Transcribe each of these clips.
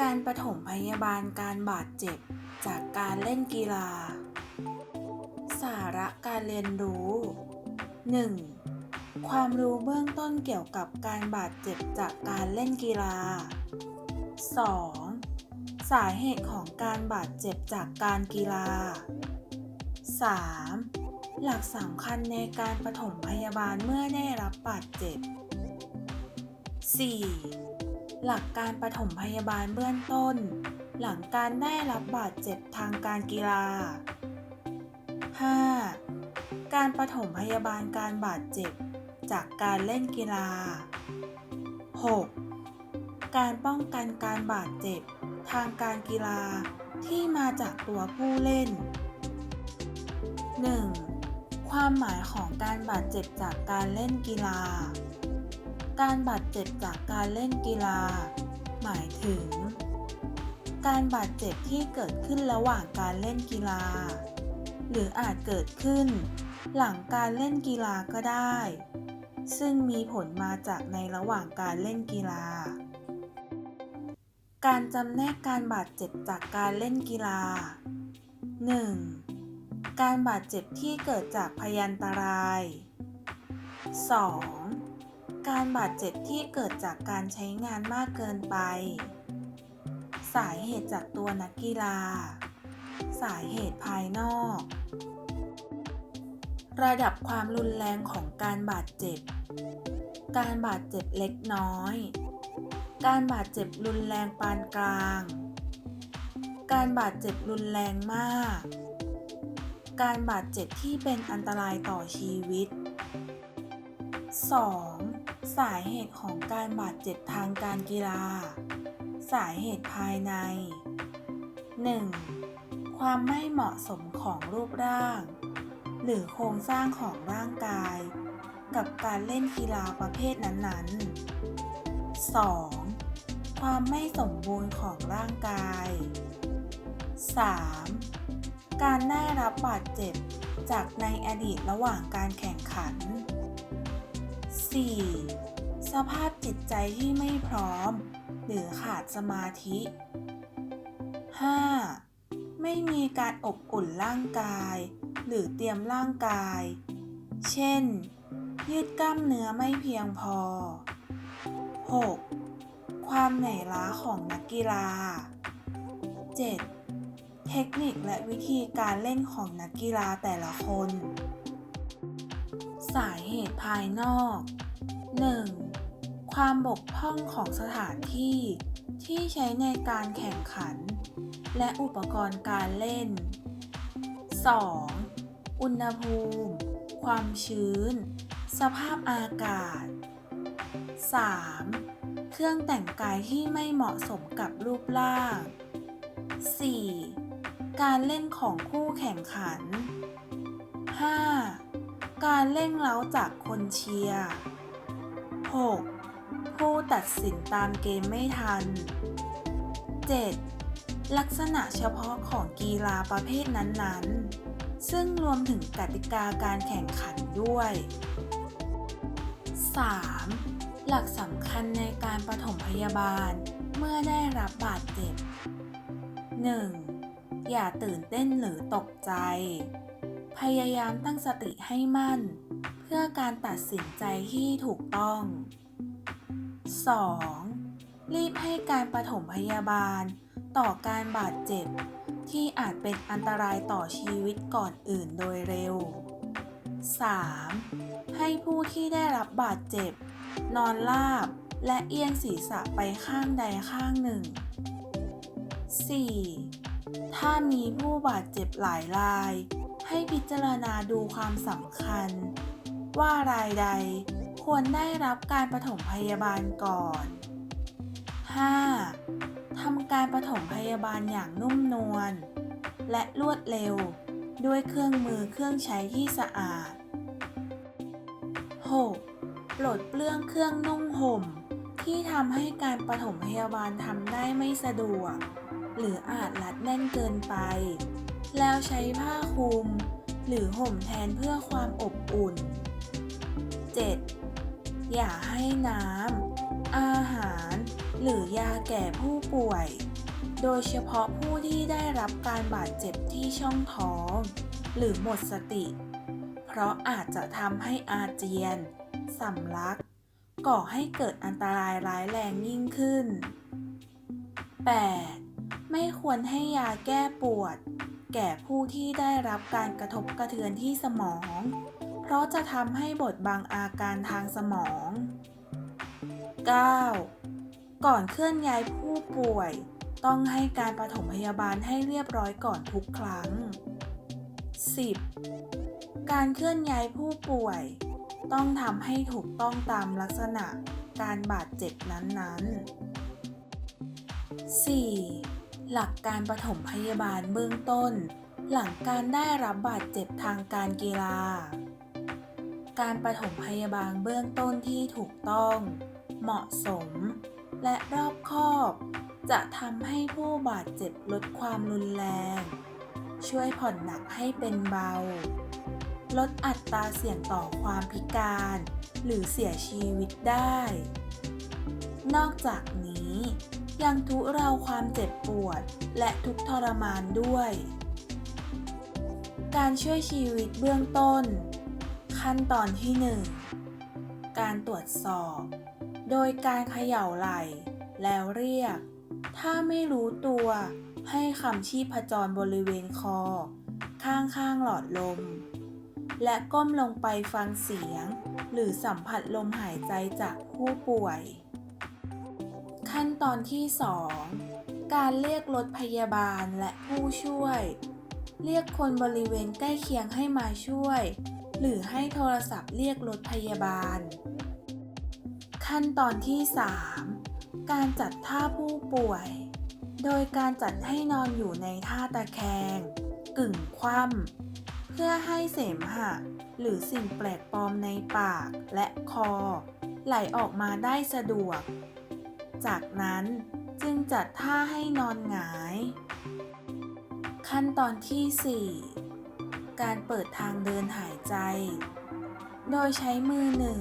การปฐมพยาบาลการบาดเจ็บจากการเล่นกีฬา สาระการเรียนรู้ 1. ความรู้เบื้องต้นเกี่ยวกับการบาดเจ็บจากการเล่นกีฬา 2. สาเหตุของการบาดเจ็บจากการกีฬา 3. หลักสำคัญในการปฐมพยาบาลเมื่อได้รับบาดเจ็บ 4. หลักการปฐมพยาบาลเบื้องต้น หลังการได้รับบาดเจ็บทางการกีฬา 5. การปฐมพยาบาลการบาดเจ็บ จากการเล่นกีฬา 6. การป้องกันการบาดเจ็บ ทางการกีฬาที่มาจากตัวผู้เล่น 1. ความหมายของการบาดเจ็บจากการเล่นกีฬา การบาดเจ็บจากการเล่นกีฬา หมายถึง การบาดเจ็บที่เกิดขึ้นระหว่างการเล่นกีฬา หรืออาจเกิดขึ้น หลังการเล่นกีฬาก็ได้ ซึ่งมีผลมาจากในระหว่างการเล่นกีฬา การจำแนกการบาดเจ็บจากการเล่นกีฬา 1. การบาดเจ็บที่เกิดจากพยันตราย 2. การบาดเจ็บที่เกิดจากการใช้งานมากเกินไป สาเหตุจากตัวนักกีฬา สาเหตุภายนอก ระดับความรุนแรงของการบาดเจ็บ การบาดเจ็บเล็กน้อย การบาดเจ็บรุนแรงปานกลาง การบาดเจ็บรุนแรงมาก การบาดเจ็บที่เป็นอันตรายต่อชีวิต 2. สาเหตุของการบาดเจ็บทางการกีฬา สาเหตุภายใน 1. ความไม่เหมาะสมของรูปร่าง หรือโครงสร้างของร่างกาย กับการเล่นกีฬาประเภทนั้นๆ 2. ความไม่สมบูรณ์ของร่างกาย 3. การได้รับบาดเจ็บจากในอดีตระหว่างการแข่งขัน 4. สภาพจิตใจที่ไม่พร้อม หรือขาดสมาธิ 5. ไม่มีการอบอุ่นร่างกาย หรือเตรียมร่างกาย เช่น ยืดกล้ามเนื้อไม่เพียงพอ 6. ความเหนื่อยล้าของนักกีฬา 7. เทคนิคและวิธีการเล่นของนักกีฬาแต่ละคน สาเหตุภายนอก 1. ความบกพร่องของสถานที่ที่ใช้ในการแข่งขัน และอุปกรณ์การเล่น 2. อุณหภูมิ ความชื้น สภาพอากาศ 3. เครื่องแต่งกายที่ไม่เหมาะสมกับรูปร่าง 4. การเล่นของคู่แข่งขัน 5. การเล่งเล้าจากคนเชียร์ 6. ผู้ตัดสินตามเกมไม่ทัน 7. ลักษณะเฉพาะของกีฬาประเภทนั้นๆ ซึ่งรวมถึงกติกาการแข่งขันด้วย 3. หลักสำคัญในการปฐมพยาบาลเมื่อได้รับบาดเจ็บ 1. อย่าตื่นเต้นหรือตกใจ พยายามตั้งสติให้มั่น เพื่อการตัดสินใจที่ถูกต้อง 2. รีบให้การปฐมพยาบาล ต่อการบาดเจ็บ ที่อาจเป็นอันตรายต่อชีวิตก่อนอื่นโดยเร็ว 3. ให้ผู้ที่ได้รับบาดเจ็บ นอนราบและเอียงศีรษะไปข้างใดข้างหนึ่ง 4. ถ้ามีผู้บาดเจ็บหลายราย ให้พิจารณาดูความสำคัญ ว่ารายใดควรได้รับการปฐมพยาบาลก่อน 5. ทำการปฐมพยาบาลอย่างนุ่มนวลและรวดเร็ว ด้วยเครื่องมือเครื่องใช้ที่สะอาด 6. ปลดเปลื้องเครื่องนุ่งห่ม ที่ทำให้การปฐมพยาบาลทำได้ไม่สะดวก หรืออาจรัดแน่นเกินไป แล้วใช้ผ้าคลุม หรือห่มแทนเพื่อความอบอุ่น 7. อย่าให้น้ำ อาหาร หรือยาแก่ผู้ป่วย โดยเฉพาะผู้ที่ได้รับการบาดเจ็บที่ช่องท้อง หรือหมดสติ เพราะอาจจะทำให้อาเจียนสำลัก ก่อให้เกิดอันตรายร้ายแรงยิ่งขึ้น 8. ไม่ควรให้ยาแก้ปวด แก่ผู้ที่ได้รับการกระทบกระเทือนที่สมอง เพราะจะทำให้บดบังอาการทางสมอง 9. ก่อนเคลื่อนย้ายผู้ป่วย ต้องให้การปฐมพยาบาลให้เรียบร้อยก่อนทุกครั้ง 10. การเคลื่อนย้ายผู้ป่วย ต้องทำให้ถูกต้องตามลักษณะการบาดเจ็บนั้นๆ 4. หลักการปฐมพยาบาลเบื้องต้น หลังการได้รับบาดเจ็บทางการกีฬา การปฐมพยาบาลเบื้องต้นที่ถูกต้อง เหมาะสม และรอบคอบ จะทำให้ผู้บาดเจ็บลดความรุนแรง ช่วยผ่อนหนักให้เป็นเบา ลดอัตราเสี่ยงต่อความพิการ หรือเสียชีวิตได้ นอกจากนี้ ยังทุเราความเจ็บปวด และทุกข์ทรมานด้วย การช่วยชีวิตเบื้องต้น ขั้นตอนที่ 1 การตรวจสอบ โดยการเขย่าไหล่แล้วเรียก ถ้าไม่รู้ตัวให้คำชีพจรบริเวณคอ ข้างข้างๆหลอดลม และก้มลงไปฟังเสียง หรือสัมผัสลมหายใจจากผู้ป่วย ขั้นตอนที่ 2 การเรียกรถพยาบาลและผู้ช่วย เรียกคนบริเวณใกล้เคียงให้มาช่วย หรือให้โทรศัพท์เรียกรถพยาบาล ขั้นตอนที่ 3 การจัดท่าผู้ป่วย โดยการจัดให้นอนอยู่ในท่าตะแคง กึ่งคว่ำเพื่อให้เสมหะ หรือสิ่งแปลกปลอมในปากและคอ ไหลออกมาได้สะดวก จากนั้นจึงจัดท่าให้นอนหงาย ขั้นตอนที่ 4 การเปิดทางเดินหายใจ โดยใช้มือหนึ่ง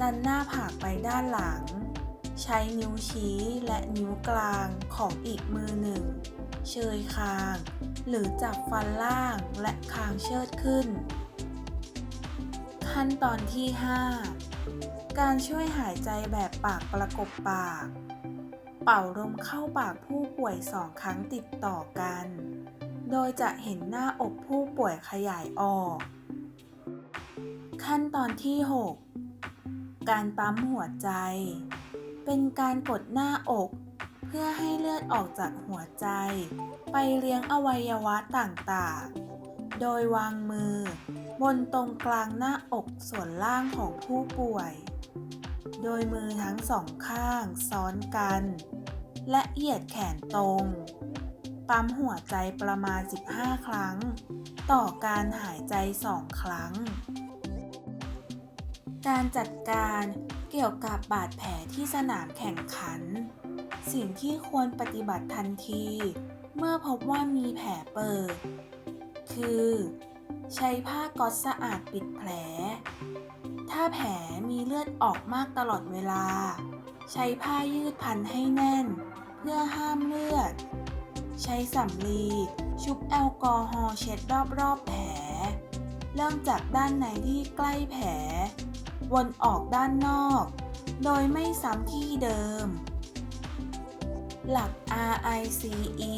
ดันหน้าผากไปด้านหลัง ใช้นิ้วชี้และนิ้วกลางของอีกมือหนึ่ง เชยคาง หรือจับฟันล่างและคางเชิดขึ้น ขั้นตอนที่ 5 การช่วยหายใจแบบปากประกบปาก เป่าลมเข้าปากผู้ป่วยสองครั้งติดต่อกัน โดยจะเห็นหน้าอกผู้ป่วยขยายออก ขั้นตอนที่ 6 การปั๊มหัวใจ เป็นการกดหน้าอก เพื่อให้เลือดออกจากหัวใจ ไปเลี้ยงอวัยวะต่างๆ โดยวางมือ บนตรงกลางหน้าอกส่วนล่างของผู้ป่วยโดยมือทั้งสองข้างซ้อนกัน และเหยียดแขนตรง ปั๊มหัวใจประมาณ 15 ครั้ง ต่อการหายใจ 2 ครั้ง การจัดการเกี่ยวกับบาดแผลที่สนามแข่งขัน สิ่งที่ควรปฏิบัติทันที เมื่อพบว่ามีแผลเปิด คือ ใช้ผ้าก๊อซสะอาดปิดแผล ถ้าแผลมีเลือดออกมากตลอดเวลา ใช้ผ้ายืดพันให้แน่น เพื่อห้ามเลือด ใช้สำลี ชุบแอลกอฮอล์เช็ดรอบๆแผล เริ่มจากด้านในที่ใกล้แผล วนออกด้านนอก โดยไม่ซ้ำที่เดิม หลัก RICE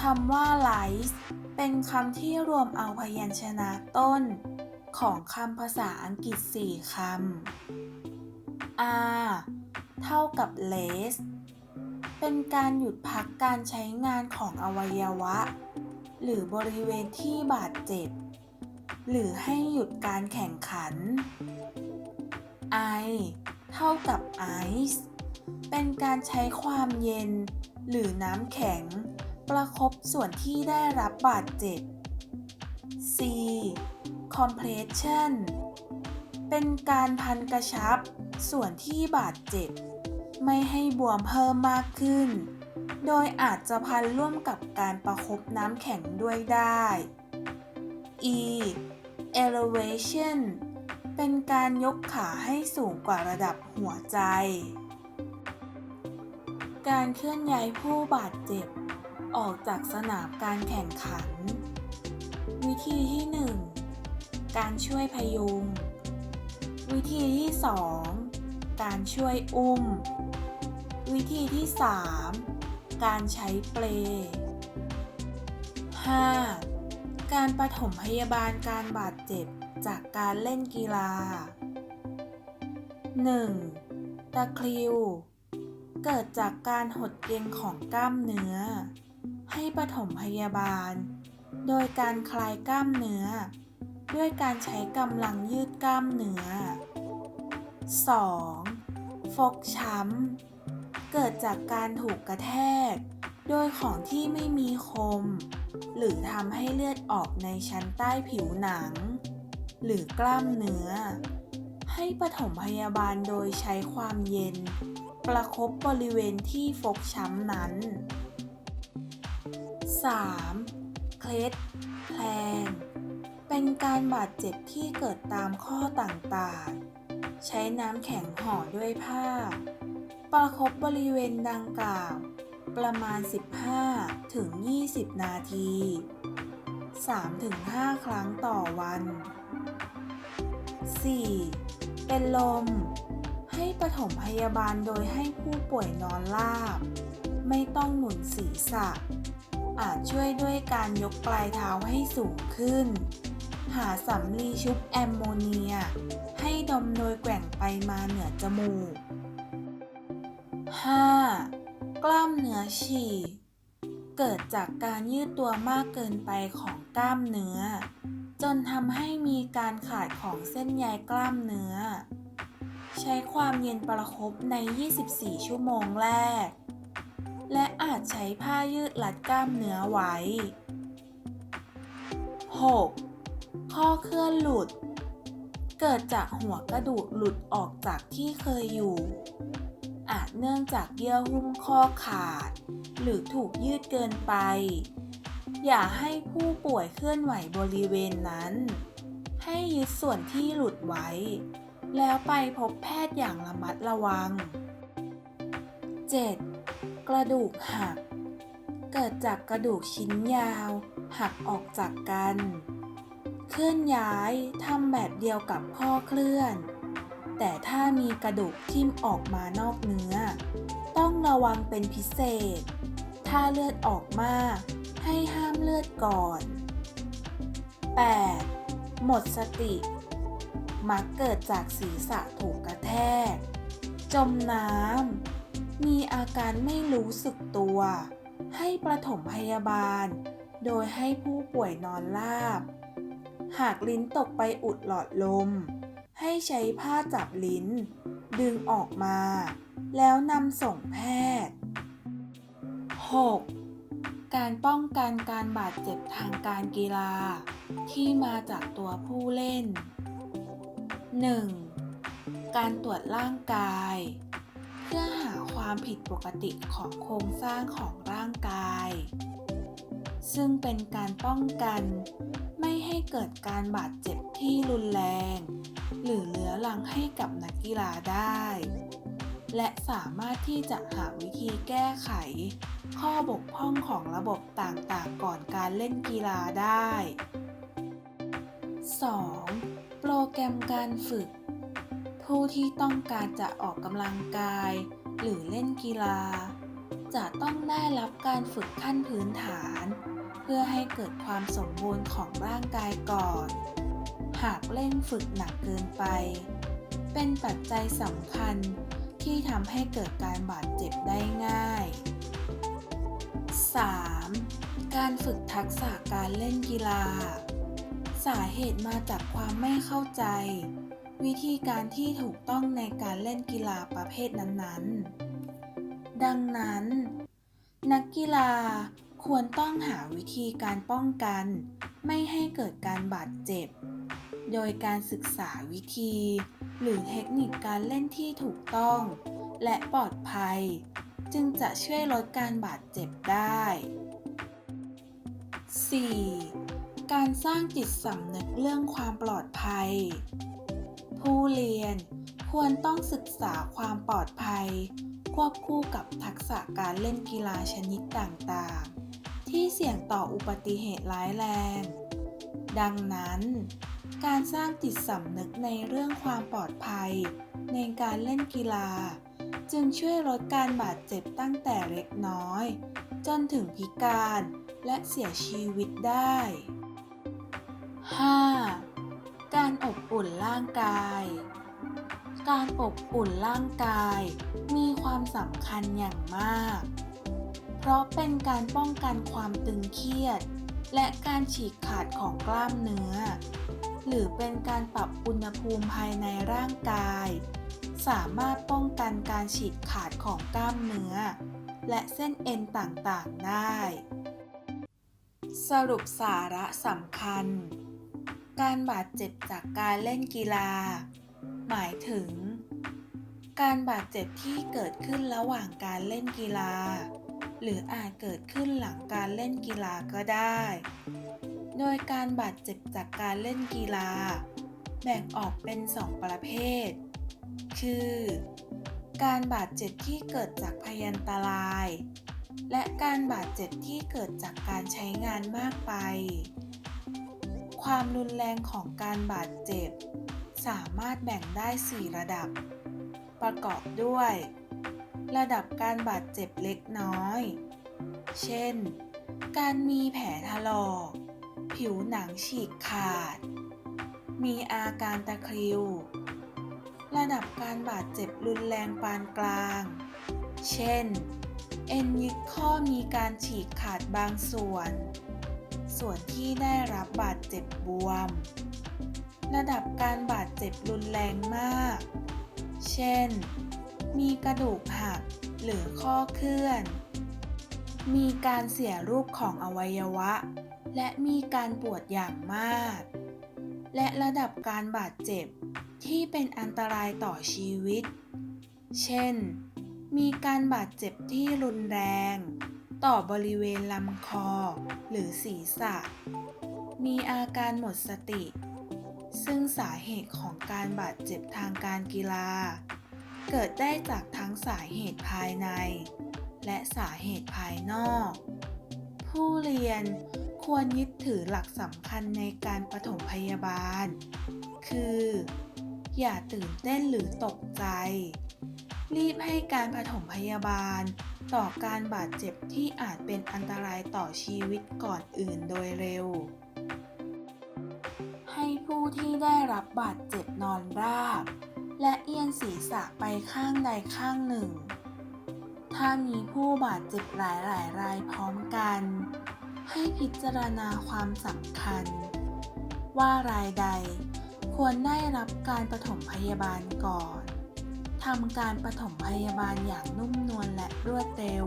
คำว่า lice เป็นคำที่รวมเอาพยัญชนะต้น ของคำภาษาอังกฤษ 4 คำ R เท่ากับ less เป็นการหยุดพักการใช้งานของอวัยวะ หรือบริเวณที่บาดเจ็บ หรือให้หยุดการแข่งขัน I เท่ากับ ice เป็นการใช้ความเย็น หรือน้ำแข็ง ประคบส่วนที่ได้รับบาดเจ็บ C compression เป็นการพันกระชับ ส่วนที่บาดเจ็บ ไม่ให้บวมเพิ่มมากขึ้น โดยอาจจะพันร่วมกับการประคบน้ำแข็งด้วยได้ E elevation เป็นการยกขาให้สูงกว่าระดับหัวใจ การเคลื่อนย้ายผู้บาดเจ็บ ออกจากสนามการแข่งขัน วิธีที่ 1 การช่วยพยุง วิธีที่ 2 การช่วยอุ้ม วิธีที่ 3 การใช้เปล 5. การปฐมพยาบาลการบาดเจ็บจากการเล่นกีฬา 1. ตะคริว เกิดจากการหดเกร็งของกล้ามเนื้อ ให้ปฐมพยาบาล โดยการคลายกล้ามเนื้อ ด้วยการใช้กำลังยืดกล้ามเนื้อ 2. ฟกช้ำ เกิดจากการถูกกระแทก โดยของที่ไม่มีคม หรือทำให้เลือดออกในชั้นใต้ผิวหนัง หรือกล้ามเนื้อ ให้ปฐมพยาบาลโดยใช้ความเย็น ประคบบริเวณที่ฟกช้ำนั้น 3. เคล็ดแพลงเป็นการบาดเจ็บที่เกิดตามข้อต่างๆ ใช้น้ำแข็งห่อด้วยผ้า ประคบบริเวณดังกล่าว ประมาณ 15 ถึง 20 นาที 3-5 ครั้งต่อวัน 4. เป็นลม ให้ปฐมพยาบาลโดยให้ผู้ป่วยนอนราบ ไม่ต้องหนุนศีรษะ อาจช่วยด้วยการยกปลายเท้าให้สูงขึ้น หาสำลีชุบแอมโมเนีย ให้ดมโดยแกว่งไปมาเหนือจมูก 5. กล้ามเนื้อฉีกเกิดจากการยืดตัวมากเกินไปของกล้ามเนื้อ จนทำให้มีการขาดของเส้นใยกล้ามเนื้อ ใช้ความเย็นประคบใน 24 ชั่วโมงแรก และอาจใช้ผ้ายืดรัดกล้ามเนื้อไว้ 6. ข้อเคลื่อนหลุด เกิดจากหัวกระดูกหลุดออกจากที่เคยอยู่ อาจเนื่องจากเยื่อหุ้มข้อขาด หรือถูกยืดเกินไป อย่าให้ผู้ป่วยเคลื่อนไหวบริเวณนั้น ให้ยึดส่วนที่หลุดไว้ แล้วไปพบแพทย์อย่างระมัดระวัง 7. กระดูกหัก เกิดจากกระดูกชิ้นยาว หักออกจากกัน เคลื่อนย้ายทำแบบเดียวกับข้อเคลื่อน แต่ถ้ามีกระดูกทิ่มออกมานอกเนื้อ ต้องระวังเป็นพิเศษ ถ้าเลือดออกมาก ให้ห้ามเลือดก่อน 8. หมดสติ มักเกิดจากศีรษะถูกกระแทก จมน้ำ มีอาการไม่รู้สึกตัว ให้ประถมพยาบาล โดยให้ผู้ป่วยนอนราบ หากลิ้นตกไปอุดหลอดลม ให้ใช้ผ้าจับลิ้น ดึงออกมา แล้วนำส่งแพทย์ 6. การป้องกันการบาดเจ็บทางการกีฬา ที่มาจากตัวผู้เล่น 1. การตรวจร่างกาย เพื่อหาความผิดปกติของโครงสร้างของร่างกาย ซึ่งเป็นการป้องกัน เกิดการบาดเจ็บที่รุนแรง หรือเหลือรังให้กับนักกีฬาได้ และสามารถที่จะหาวิธีแก้ไข ข้อบกพร่องของระบบต่างๆ ก่อนการเล่นกีฬาได้ 2. โปรแกรมการฝึก ผู้ที่ต้องการจะออกกำลังกาย หรือเล่นกีฬา จะต้องได้รับการฝึกขั้นพื้นฐาน พื่อให้เกิดความสมบูรณ์ของร่างกายก่อน หากเล่นฝึกหนักเกินไป เป็นปัจจัยสำคัญที่ทำให้เกิดการบาดเจ็บได้ง่าย 3. การฝึกทักษะการเล่นกีฬา สาเหตุมาจากความไม่เข้าใจ วิธีการที่ถูกต้องในการเล่นกีฬาประเภทนั้นๆ ดังนั้น นักกีฬา ควรต้องหาวิธีการป้องกัน ไม่ให้เกิดการบาดเจ็บ โดยการศึกษาวิธี หรือเทคนิคการเล่นที่ถูกต้อง และปลอดภัย จึงจะช่วยลดการบาดเจ็บได้ 4. การสร้างจิตสำนึกเรื่องความปลอดภัย ผู้เรียนควรต้องศึกษาความปลอดภัย ควบคู่กับทักษะการเล่นกีฬาชนิดต่างๆ ที่เสี่ยงต่ออุบัติเหตุร้ายแรง ดังนั้น การสร้างจิตสำนึกในเรื่องความปลอดภัย ในการเล่นกีฬา จึงช่วยลดการบาดเจ็บตั้งแต่เล็กน้อย จนถึงพิการและเสียชีวิตได้ 5. การอบอุ่นร่างกาย การอบอุ่นร่างกาย มีความสำคัญอย่างมาก เพราะเป็นการป้องกันความตึงเครียด และการฉีกขาดของกล้ามเนื้อ หรือเป็นการปรับอุณหภูมิภายในร่างกาย สามารถป้องกันการฉีกขาดของกล้ามเนื้อ และเส้นเอ็นต่างๆได้ สรุปสาระสำคัญ การบาดเจ็บจากการเล่นกีฬา หมายถึง การบาดเจ็บที่เกิดขึ้นระหว่างการเล่นกีฬา หรืออาจเกิดขึ้นหลังการเล่นกีฬาก็ได้ โดยการบาดเจ็บจากการเล่นกีฬา แบ่งออกเป็น2ประเภท คือ การบาดเจ็บที่เกิดจากพยันตราย และการบาดเจ็บที่เกิดจากการใช้งานมากไป ความรุนแรงของการบาดเจ็บ สามารถแบ่งได้ 4 ระดับ ประกอบด้วย ระดับการบาดเจ็บเล็กน้อย เช่น การมีแผลถลอก ผิวหนังฉีกขาด มีอาการตะคริว ระดับการบาดเจ็บรุนแรงปานกลาง เช่น เอ็นยึดข้อมีการฉีกขาดบางส่วน ส่วนที่ได้รับบาดเจ็บบวมระดับการบาด บรุนแรงมาก เช่น มีกระดูกหักหรือข้อเคลื่อน มีการเสียรูปของอวัยวะ และมีการปวดอย่างมาก และระดับการบาดเจ็บที่เป็นอันตรายต่อชีวิต เช่น มีการบาดเจ็บที่รุนแรง ต่อบริเวณลำคอหรือศีรษะ มีอาการหมดสติ ซึ่งสาเหตุของการบาดเจ็บทางการกีฬา เกิดได้จากทั้งสาเหตุภายใน และสาเหตุภายนอก ผู้เรียนควรยึดถือหลักสำคัญในการปฐมพยาบาล คือ อย่าตื่นเต้นหรือตกใจ รีบให้การปฐมพยาบาลต่อการบาดเจ็บที่อาจเป็นอันตรายต่อชีวิตก่อนอื่นโดยเร็ว ที่ได้รับบาดเจ็บนอนราบ และเอียงศีรษะไปข้างใดข้างหนึ่ง ถ้ามีผู้บาดเจ็บหลายหลายรายพร้อมกัน ให้พิจารณาความสำคัญ ว่ารายใดควรได้รับการปฐมพยาบาลก่อนทำการปฐมพยาบาลอย่างนุ่มนวลและรวดเร็ว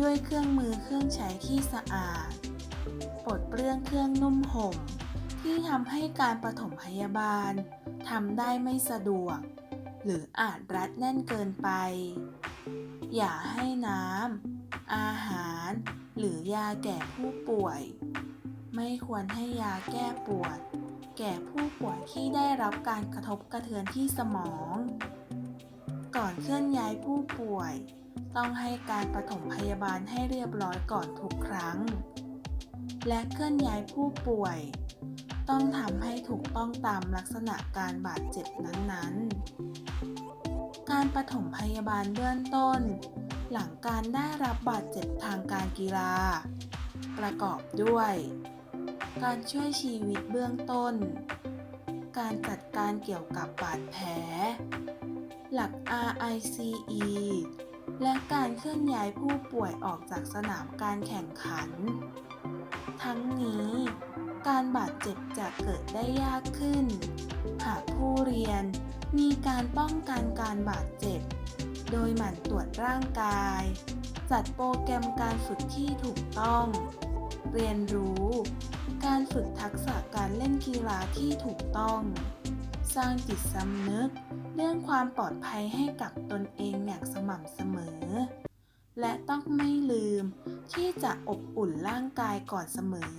ด้วยเครื่องมือเครื่องใช้ที่สะอาด ปลดเปลื้องเครื่องนุ่มห่ม ที่ทำให้การปฐมพยาบาลทำได้ไม่สะดวก หรืออาจรัดแน่นเกินไป อย่าให้น้ำ อาหาร หรือยาแก่ผู้ป่วย ไม่ควรให้ยาแก้ปวด แก่ผู้ป่วยที่ได้รับการกระทบกระเทือนที่สมอง ก่อนเคลื่อนย้ายผู้ป่วย ต้องให้การปฐมพยาบาลให้เรียบร้อยก่อนทุกครั้ง และเคลื่อนย้ายผู้ป่วย ต้องทำให้ถูกต้องตามลักษณะการบาดเจ็บนั้นๆ การปฐมพยาบาลเบื้องต้น หลังการได้รับบาดเจ็บทางการกีฬา ประกอบด้วย การช่วยชีวิตเบื้องต้น การจัดการเกี่ยวกับบาดแผล หลัก RICE และการเคลื่อนย้ายผู้ป่วยออกจากสนามการแข่งขัน ทั้งนี้ การบาดเจ็บจะเกิดได้ยากขึ้น หากผู้เรียนมีการป้องกันการบาดเจ็บ โดยหมั่นตรวจร่างกาย จัดโปรแกรมการฝึกที่ถูกต้อง เรียนรู้ การฝึกทักษะการเล่นกีฬาที่ถูกต้อง สร้างจิตสำนึก เรื่องความปลอดภัยให้กับตนเองอย่างสม่ำเสมอ และต้องไม่ลืมที่จะอบอุ่นร่างกายก่อนเสมอ